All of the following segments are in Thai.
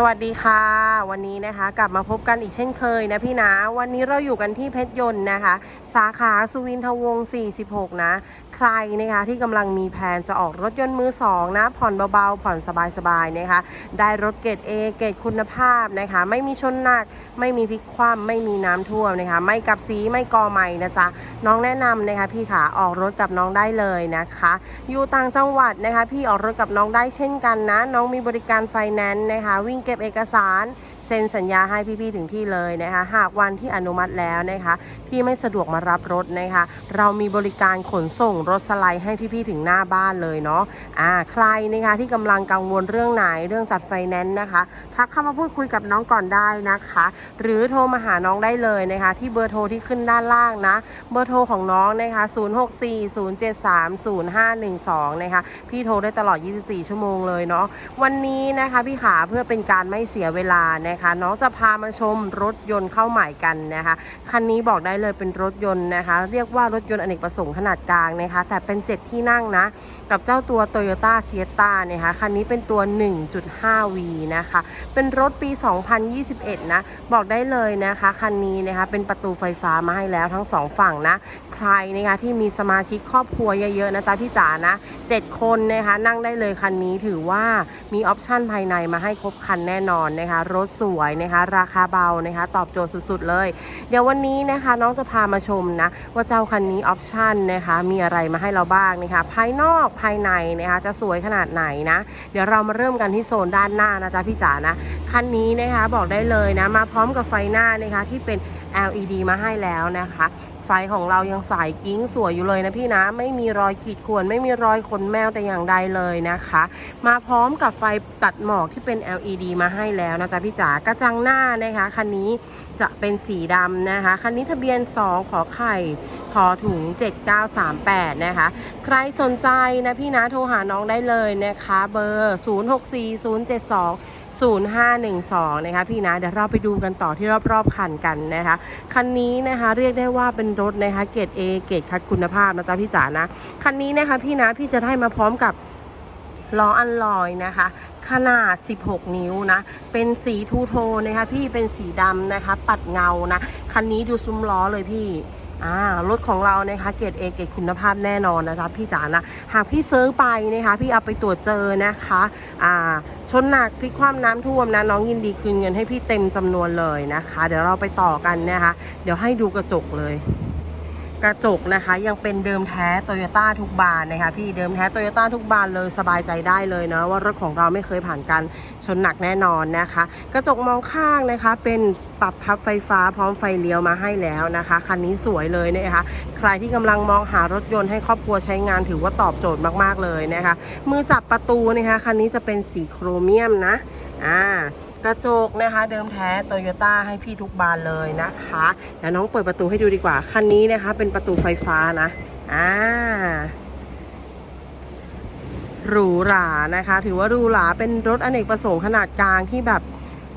สวัสดีค่ะ วันนี้นะคะกลับมาพบกันอีกเช่นเคยนะพี่นะวันนี้เราอยู่กันที่เพชรยนต์นะคะ สาขาสุวินทวงศ์46 นะ ใครนะคะที่กำลังมีแผนจะออกรถยนต์มือสองนะ ผ่อนเบาๆ ผ่อนสบายๆนะคะ ได้รถเกรด A เกรดคุณภาพนะคะ ไม่มีชนหนัก ไม่มีพลิกคว่ำไม่มีน้ำท่วมนะคะ ไม่กับสีไม่กอใหม่นะจ๊ะน้องแนะนำนะคะ พี่ขาออกรถกับน้องได้เลยนะคะ อยู่ต่างจังหวัดนะคะ พี่ออกรถกับน้องได้เช่นกันนะ น้องมีบริการไฟแนนซ์นะคะ วิ่งเก็บเอกสาร เซ็นสัญญาให้พี่ๆถึงที่เลยนะคะหากวันที่อนุมัติแล้วนะคะพี่ไม่สะดวกมารับรถนะคะ เรามีบริการขนส่งรถสไลด์ให้พี่ๆถึงหน้าบ้านเลยเนาะอ่าใครนะคะที่กำลังกังวลเรื่องไหนเรื่องจัดไฟแนนซ์นะคะทักเข้ามาพูดคุยกับน้องก่อนได้นะคะ หรือโทรมาหาน้องได้เลยนะคะ ที่เบอร์โทรที่ขึ้นด้านล่างนะ เบอร์โทรของน้องนะคะ 0640730512 นะคะ พี่โทรได้ตลอด 24 ชั่วโมงเลยเนาะวันนี้นะคะพี่ขาเพื่อเป็นการไม่เสียเวลานะคะน้องจะพามาชมรถยนต์เข้าใหม่กันนะคะ คันนี้บอกได้เลยเป็นรถยนต์นะคะ เรียกว่ารถยนต์อเนกประสงค์ขนาดกลางนะคะ แต่เป็น 7 ที่นั่งนะ กับเจ้าตัว Toyota s i e t a นะคะ คันนี้เป็นตัว 1.5V นะคะ เป็นรถปี 2021 นะ บอกได้เลยนะคะ คันนี้นะคะ เป็นประตูไฟฟ้ามาให้แล้วทั้งสองฝั่งนะ ใครนะคะที่มีสมาชิกครอบครัวเยอะๆนะจ๊ะพี่จ๋านะ 7 คนนะคะ นั่งได้เลยคันนี้ถือว่ามีออปชั่นภายในมาให้ครบคันแน่นอนนะคะ รถสวยนะคะ ราคาเบานะคะ ตอบโจทย์สุดๆเลย เดี๋ยววันนี้นะคะ น้องจะพามาชมนะ ว่าเจ้าคันนี้ออปชั่นนะคะ มีอะไรมาให้เราบ้างนะคะ ภายนอกภายในนะคะ จะสวยขนาดไหนนะ เดี๋ยวเรามาเริ่มกันที่โซนด้านหน้านะจ๊ะพี่จ๋านะคันนี้นะคะบอกได้เลยนะมาพร้อมกับไฟหน้านะคะที่เป็น LED มาให้แล้วนะคะ ไฟของเรายังสายกิ้งสวยอยู่เลยนะพี่นะ ไม่มีรอยขีดข่วนไม่มีรอยขนแมวแต่อย่างใดเลยนะคะ มาพร้อมกับไฟตัดหมอกที่เป็น LED มาให้แล้วนะจ๊ะพี่จ๋ากระจังหน้านะคะคันนี้จะเป็นสีดำนะคะคันนี้ทะเบียน 2 ขอไข่ทอถุง 7938 นะคะ ใครสนใจนะพี่นะโทรหาน้องได้เลยนะคะ เบอร์ 064072 0512 นะคะพี่นะ เดี๋ยวเราไปดูกันต่อที่รอบๆคันกันนะคะ คันนี้นะคะเรียกได้ว่าเป็นรถนะคะเกรด A เกรดคัดคุณภาพนะจ๊ะพี่จ๋านะ คันนี้นะคะพี่นะพี่จะได้มาพร้อมกับล้ออันลอยนะคะ ขนาด 16 นิ้วนะ เป็นสีทูโทนนะคะพี่เป็นสีดำนะคะ ปัดเงานะ คันนี้ดูซุ้มล้อเลยพี่ อ่ารถของเรานะคะเกรดเอเกรดคุณภาพแน่นอนนะคะพี่จ๋านะหากพี่ซื้อไปนะคะพี่เอาไปตรวจเจอนะคะอ่าชนหนักพลิกความน้ำท่วมนะน้องยินดีคืนเงินให้พี่เต็มจำนวนเลยนะคะ เดี๋ยวเราไปต่อกันนะคะ เดี๋ยวให้ดูกระจกเลย กระจกนะคะยังเป็นเดิมแท้โตโยต้าทุกบานนะคะพี่เดิมแท้โตโยต้าทุกบานเลยสบายใจได้เลยเนาะว่ารถของเราไม่เคยผ่านการชนหนักแน่นอนนะคะ กระจกมองข้างนะคะ เป็นปรับพับไฟฟ้าพร้อมไฟเลี้ยวมาให้แล้วนะคะคันนี้สวยเลยนะคะใครที่กำลังมองหารถยนต์ให้ครอบครัวใช้งานถือว่าตอบโจทย์มากๆเลยนะคะมือจับประตูนะคะคันนี้จะเป็นสีโครเมียมนะอ่า กระจกนะคะเดิมแท้โตโยต้าให้พี่ทุกบานเลยนะคะเดี๋ยวน้องเปิดประตูให้ดูดีกว่า คันนี้นะคะเป็นประตูไฟฟ้านะอ่าหรูหรานะคะ ถือว่าหรูหราเป็นรถอเนกประสงค์ขนาดกลางที่แบบ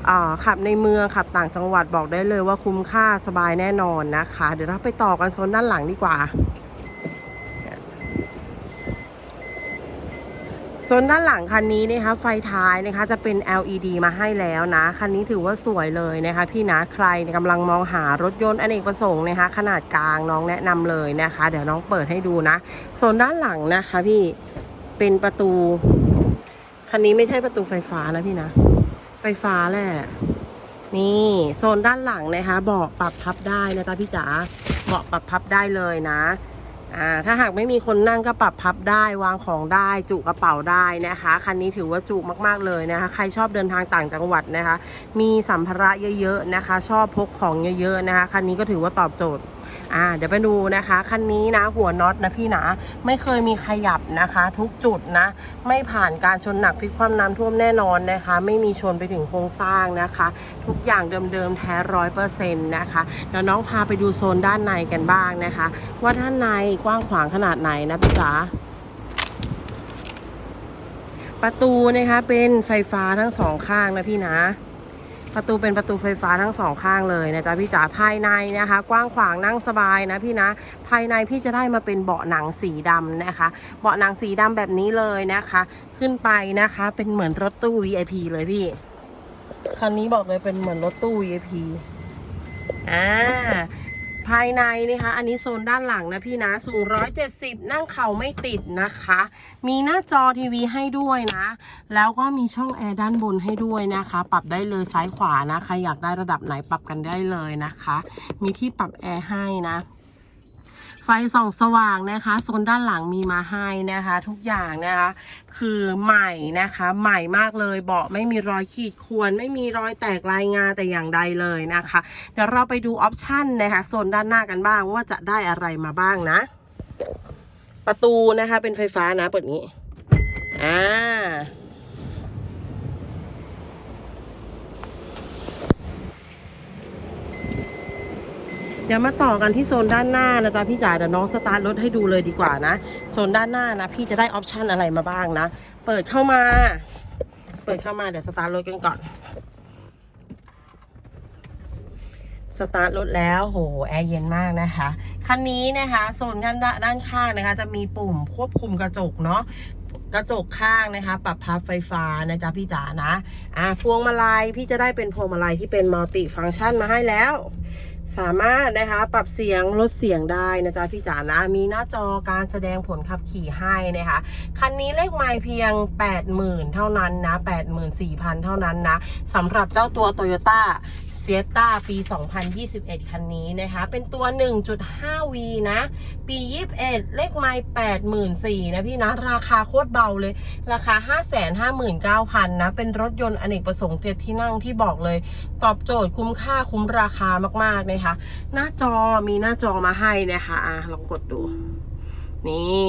อ่าขับในเมืองขับต่างจังหวัดบอกได้เลยว่าคุ้มค่าสบายแน่นอนนะคะ เดี๋ยวเราไปต่อกันโซนด้านหลังดีกว่า ส่วนด้านหลังคันนี้นะคะไฟท้ายนะคะจะเป็น LED มาให้แล้วนะ คันนี้ถือว่าสวยเลยนะคะพี่นะใครกำลังมองหารถยนต์อเนกประสงค์นะคะ ขนาดกลางน้องแนะนำเลยนะคะ เดี๋ยวน้องเปิดให้ดูนะ ส่วนด้านหลังนะคะพี่เป็นประตู คันนี้ไม่ใช่ประตูไฟฟ้านะพี่นะ ไฟฟ้าแหละนี่โซนด้านหลังนะคะเบาะปรับพับได้นะจ๊ะพี่จ๋าเบาะปรับพับได้เลยนะ อ่าถ้าหากไม่มีคนนั่งก็ปรับพับได้วางของได้ จุกระเป๋าได้นะคะคันนี้ถือว่าจุมากๆเลยนะคะ ใครชอบเดินทางต่างจังหวัดนะคะ มีสัมภาระเยอะๆนะคะ ชอบพกของเยอะๆนะคะคันนี้ก็ถือว่าตอบโจทย์ อ่าเดี๋ยวไปดูนะคะคันนี้นะหัวน็อตนะพี่นะไม่เคยมีขยับนะคะ ทุกจุดนะ ไม่ผ่านการชนหนักพลิกคว่ำน้ำท่วมแน่นอนนะคะ ไม่มีชนไปถึงโครงสร้างนะคะ ทุกอย่างเดิมๆแท้ร้อยเปอร์เซ็นต์นะคะเดี๋ยวน้องพาไปดูโซนด้านในกันบ้างนะคะ ว่าด้านในกว้างขวางขนาดไหนนะพี่จ๋าประตูนะคะเป็นไฟฟ้าทั้งสองข้างนะพี่นะ ประตูเป็นประตูไฟฟ้าทั้งสองข้างเลยนะจ๊ะพี่จ๋าภายในนะคะ กว้างขวางนั่งสบายนะพี่นะ ภายในพี่จะได้มาเป็นเบาะหนังสีดำนะคะ เบาะหนังสีดำแบบนี้เลยนะคะ ขึ้นไปนะคะ เป็นเหมือนรถตู้ VIP เลยพี่คันนี้บอกเลยเป็นเหมือนรถตู้ VIP อ่า ภายในนะคะ อันนี้โซนด้านหลังนะพี่นะ สูง 170 นั่งเข่าไม่ติดนะคะ มีหน้าจอทีวีให้ด้วยนะ แล้วก็มีช่องแอร์ด้านบนให้ด้วยนะคะ ปรับได้เลยซ้ายขวานะ ใครอยากได้ระดับไหนปรับกันได้เลยนะคะ มีที่ปรับแอร์ให้นะ ไฟส่องสว่างนะคะโซนด้านหลังมีมาให้นะคะ ทุกอย่างนะคะ คือใหม่นะคะ ใหม่มากเลยเบาะไม่มีรอยขีดข่วนไม่มีรอยแตกลายงาแต่อย่างใดเลยนะคะ เดี๋ยวเราไปดูออปชันนะคะโซนด้านหน้ากันบ้างว่าจะได้อะไรมาบ้างนะ ประตูนะคะเป็นไฟฟ้านะเปิดนี้อ่า ดี๋ยวมาต่อกันที่โซนด้านหน้านะจ๊ะพี่จ๋าเดี๋ยวน้องสตาร์ทรถให้ดูเลยดีกว่านะ โซนด้านหน้านะ พี่จะได้ออปชันอะไรมาบ้างนะ เปิดเข้ามา เปิดเข้ามาเดี๋ยวสตาร์ทรถกันก่อน สตาร์ทรถแล้วโหแอร์เย็นมากนะคะ คันนี้นะคะโซนด้านด้านข้างนะคะ จะมีปุ่มควบคุมกระจกเนาะกระจกข้างนะคะ ปรับพับไฟฟ้านะจ๊ะพี่จ๋านะ อะพวงมาลัยพี่จะได้เป็นพวงมาลัยที่เป็นมัลติฟังก์ชันมาให้แล้ว สามารถนะคะปรับเสียงลดเสียงได้นะจ๊ะพี่จ๋านะ มีหน้าจอการแสดงผลขับขี่ให้นะคะคันนี้เลขไมล์เพียง 80,000 เท่านั้นนะ 84,000 เท่านั้นนะสำหรับเจ้าตัว Toyota เซียต้าปี 2021 คันนี้นะคะ เป็นตัว 1.5V นะ ปี 21 เลขไมล์84,000นะพี่นะ ราคาโคตรเบาเลย ราคา 559,000 นะ เป็นรถยนต์อเนกประสงค์เจ็ดที่นั่งที่บอกเลย ตอบโจทย์คุ้มค่าคุ้มราคามาก ๆ นะคะ หน้าจอมีหน้าจอมาให้นะคะอะลองกดดู นี่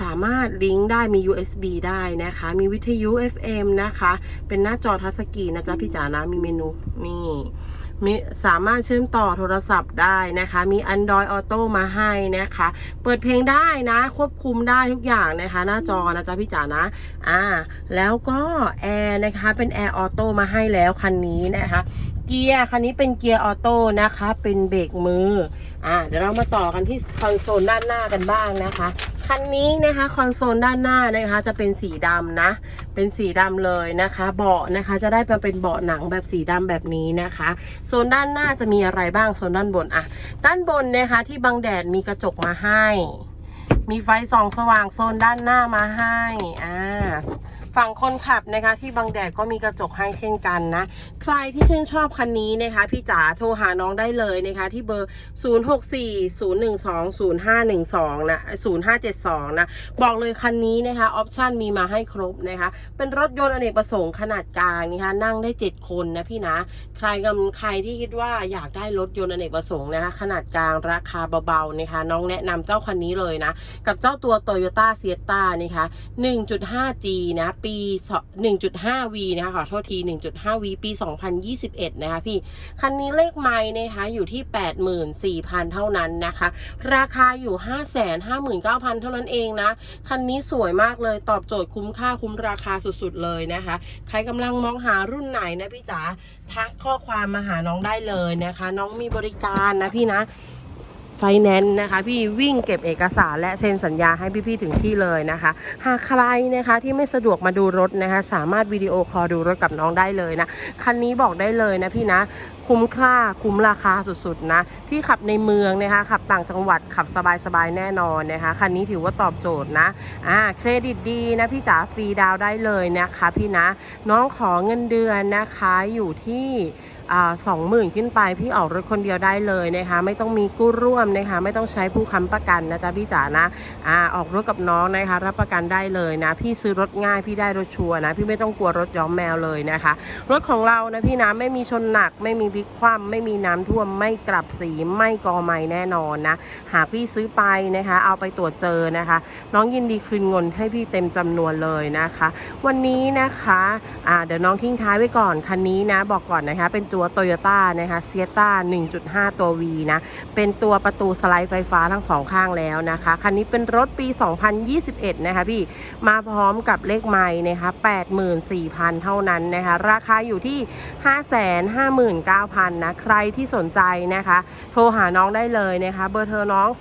สามารถลิงก์ได้มี USB ได้นะคะ มีวิทยุ FM นะคะ เป็นหน้าจอทัชสกรีนนะจ๊ะพี่จ๋านะ มีเมนู นี่มีสามารถเชื่อมต่อโทรศัพท์ได้นะคะ มี Android Auto มาให้นะคะ เปิดเพลงได้นะ ควบคุมได้ทุกอย่างนะคะ หน้าจอนะจ๊ะพี่จ๋านะ อ่า แล้วก็แอร์นะคะ เป็นแอร์ออโต้มาให้แล้วคันนี้นะคะ เกียร์คันนี้เป็นเกียร์ออโต้นะคะ เป็นเบรกมือ อ่า เดี๋ยวเรามาต่อกันที่คอนโซลด้านหน้ากันบ้างนะคะ คันนี้นะคะคอนโซลด้านหน้านะคะจะเป็นสีดำนะ เป็นสีดำเลยนะคะ เบาะนะคะจะได้มาเป็นเบาะหนังแบบสีดำแบบนี้นะคะ โซนด้านหน้าจะมีอะไรบ้างโซนด้านบนอะด้านบนนะคะที่บังแดดมีกระจกมาให้ มีไฟส่องสว่างโซนด้านหน้ามาให้อ่า ฝั่งคนขับนะคะ ที่บังแดดก็มีกระจกให้เช่นกันนะ ใครที่ชื่นชอบคันนี้นะคะ พี่จ๋าโทรหาน้องได้เลยนะคะ ที่เบอร์ 0640120512 นะ 0572 นะ บอกเลยคันนี้นะคะ ออปชันมีมาให้ครบนะคะ เป็นรถยนต์อเนกประสงค์ขนาดกลางนะคะ นั่งได้ 7 คนนะพี่นะ ใครกำใครที่คิดว่าอยากได้รถยนต์อเนกประสงค์นะคะ ขนาดกลางราคาเบาๆนะคะ น้องแนะนำเจ้าคันนี้เลยนะ กับเจ้าตัว Toyota s i e t a นะคะ 1.5G นะปี 1.5V นะคะขอโทษที 1.5V ปี 2021 นะคะพี่ คันนี้เลขไม้นะคะอยู่ที่ 84,000 เท่านั้นนะคะ ราคาอยู่ 559,000 เท่านั้นเองนะ คันนี้สวยมากเลยตอบโจทย์คุ้มค่าคุ้มราคาสุดๆเลยนะคะ ใครกำลังมองหารุ่นไหนนะพี่จ๋าทักข้อความมาหาน้องได้เลยนะคะ น้องมีบริการนะพี่นะ ไฟแนนซ์นะคะ พี่วิ่งเก็บเอกสารและเซ็นสัญญาให้พี่ๆถึงที่เลยนะคะ หากใครนะคะที่ไม่สะดวกมาดูรถนะคะ สามารถวิดีโอคอลดูรถกับน้องได้เลยนะคันนี้บอกได้เลยนะพี่นะ คุ้มค่าคุ้มราคาสุดๆนะพี่ขับในเมืองนะคะ ขับต่างจังหวัดขับสบายๆแน่นอนนะคะคันนี้ถือว่าตอบโจทย์นะอ่าเครดิตดีนะพี่จ๋าฟรีดาวได้เลยนะคะ พี่นะน้องขอเงินเดือนนะคะอยู่ที่สองหมื่นขึ้นไปพี่ออกรถคนเดียวได้เลยนะคะไม่ต้องมีกู้ร่วมนะคะไม่ต้องใช้ผู้ค้ำประกันนะจ๊ะพี่จ๋านะอ่าออกรถกับน้องนะคะ รับประกันได้เลยนะ พี่ซื้อรถง่ายพี่ได้รถชัวร์นะ พี่ไม่ต้องกลัวรถย้อมแมวเลยนะคะ รถของเรานะพี่นะไม่มีชนหนักไม่มีลิกคว่ำไม่มีน้ำท่วมไม่กลับสีไม่กอไม้แน่นอนนะ หากพี่ซื้อไปนะคะ เอาไปตรวจเจอนะคะ น้องยินดีคืนเงินให้พี่เต็มจำนวนเลยนะคะ วันนี้นะคะอ่าเดี๋ยวน้องทิ้งท้ายไว้ก่อนคันนี้นะบอกก่อนนะคะ เป็นตัว Toyota นะคะเซียต้า1.5 ตัว V นะเป็นตัวประตูสไลด์ไฟฟ้าทั้งสองข้างแล้วนะคะคันนี้เป็นรถปี 2021 นะคะพี่มาพร้อมกับเลขไม้นะคะ84,000 เท่านั้นนะคะ ราคาอยู่ที่ 559,000 9,000นะใครที่สนใจนะคะ โทรหาน้องได้เลยนะคะ เบอร์เธอน้อง 064072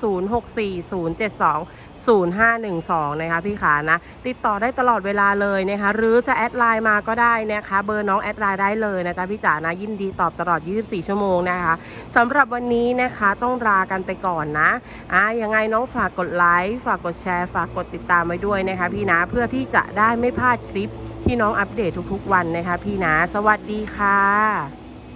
0512 นะคะพี่ขานะ ติดต่อได้ตลอดเวลาเลยนะคะ หรือจะแอดไลน์มาก็ได้นะคะ เบอร์น้องแอดไลน์ได้เลยนะจ๊ะพี่จ๋านะยินดีตอบตลอด 24 ชั่วโมงนะคะสำหรับวันนี้นะคะต้องลากันไปก่อนนะอะยังไงน้องฝากกดไลค์ฝากกดแชร์ฝากกดติดตามไว้ด้วยนะคะพี่นะเพื่อที่จะได้ไม่พลาดคลิปที่น้องอัปเดตทุกๆวันนะคะพี่นะสวัสดีค่ะ